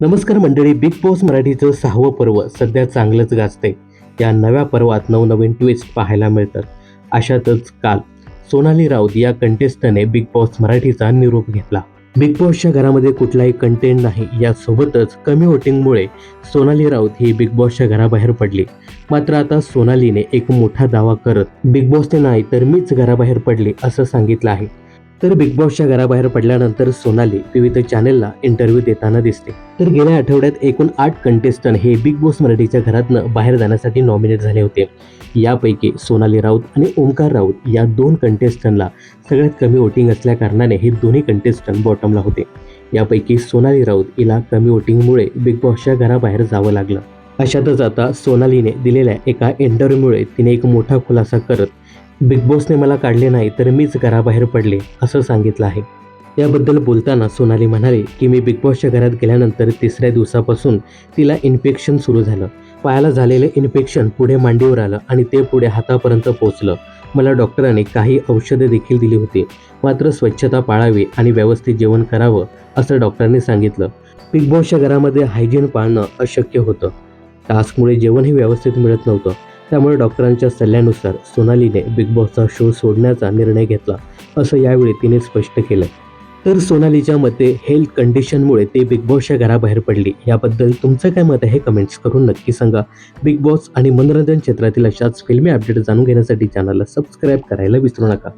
नमस्कार मंडळी big boss मराठीचं सहावं पर्व सध्या चांगलंच गाजते या नव्या पर्वात नवनवीन ट्विस्ट पाहायला मिळतात. अशातच काल सोनाली राऊत या कंटेस्टने बिग बॉस मराठीचा निरोप घेतला. बिग बॉसच्या घरामध्ये कुठलाही कंटेंट नाही यासोबतच कमी वोटिंगमुळे सोनाली राऊत ही बिग बॉसच्या घराबाहेर पडली. मात्र आता सोनालीने एक मोठा दावा करत बिग बॉसने नाही तर मीच घराबाहेर पडले असं सांगितलं आहे. तर बिग बॉसच्या घराबाहेर पडल्यानंतर सोनाली विविध चॅनेलला इंटरव्ह्यू देताना दिसते. तर गेल्या आठवड्यात एकूण आठ कंटेस्टंट हे बिग बॉस मराठीच्या घरातनं बाहेर जाण्यासाठी नॉमिनेट झाले होते. यापैकी सोनाली राऊत आणि ओंकार राऊत या दोन कंटेस्टंटला सगळ्यात कमी वोटिंग असल्या कारणाने हे दोन्ही कंटेस्टंट बॉटमला होते. यापैकी सोनाली राऊत हिला कमी वोटिंगमुळे बिग बॉसच्या घराबाहेर जावं लागलं. अशातच आता सोनालीने दिलेल्या एका इंटरव्ह्यूमुळे तिने एक मोठा खुलासा करत बिग बॉसने मला काढले नाही तर मीच घराबाहेर पडले असं सांगितलं आहे. याबद्दल बोलताना सोनाली म्हणाली की मी बिग बॉसच्या घरात गेल्यानंतर तिसऱ्या दिवसापासून तिला इन्फेक्शन सुरू झालं. पायाला झालेलं इन्फेक्शन पुढे मांडीवर आलं आणि ते पुढे हातापर्यंत पोचलं. मला डॉक्टरांनी काही औषधे देखील दिली होती. मात्र स्वच्छता पाळावी आणि व्यवस्थित जेवण करावं असं डॉक्टरांनी सांगितलं. बिग बॉसच्या घरामध्ये हायजीन पाळणं अशक्य होतं. टास्कमुळे जेवणही व्यवस्थित मिळत नव्हतं. त्यामुळे डॉक्टरांच्या सल्ल्यानुसार सोनालीने बिग बॉसचा शो सोडण्याचा निर्णय घेतला असं यावेळी तिने स्पष्ट केलं. तर सोनालीच्या मते हेल्थ कंडिशनमुळे ते बिग बॉसच्या घराबाहेर पडली. याबद्दल तुमचं काय मत आहे हे कमेंट्स करून नक्की सांगा. बिग बॉस आणि मनोरंजन क्षेत्रातील अशाच फिल्मी अपडेट जाणून घेण्यासाठी चॅनलला सबस्क्राईब करायला विसरू नका.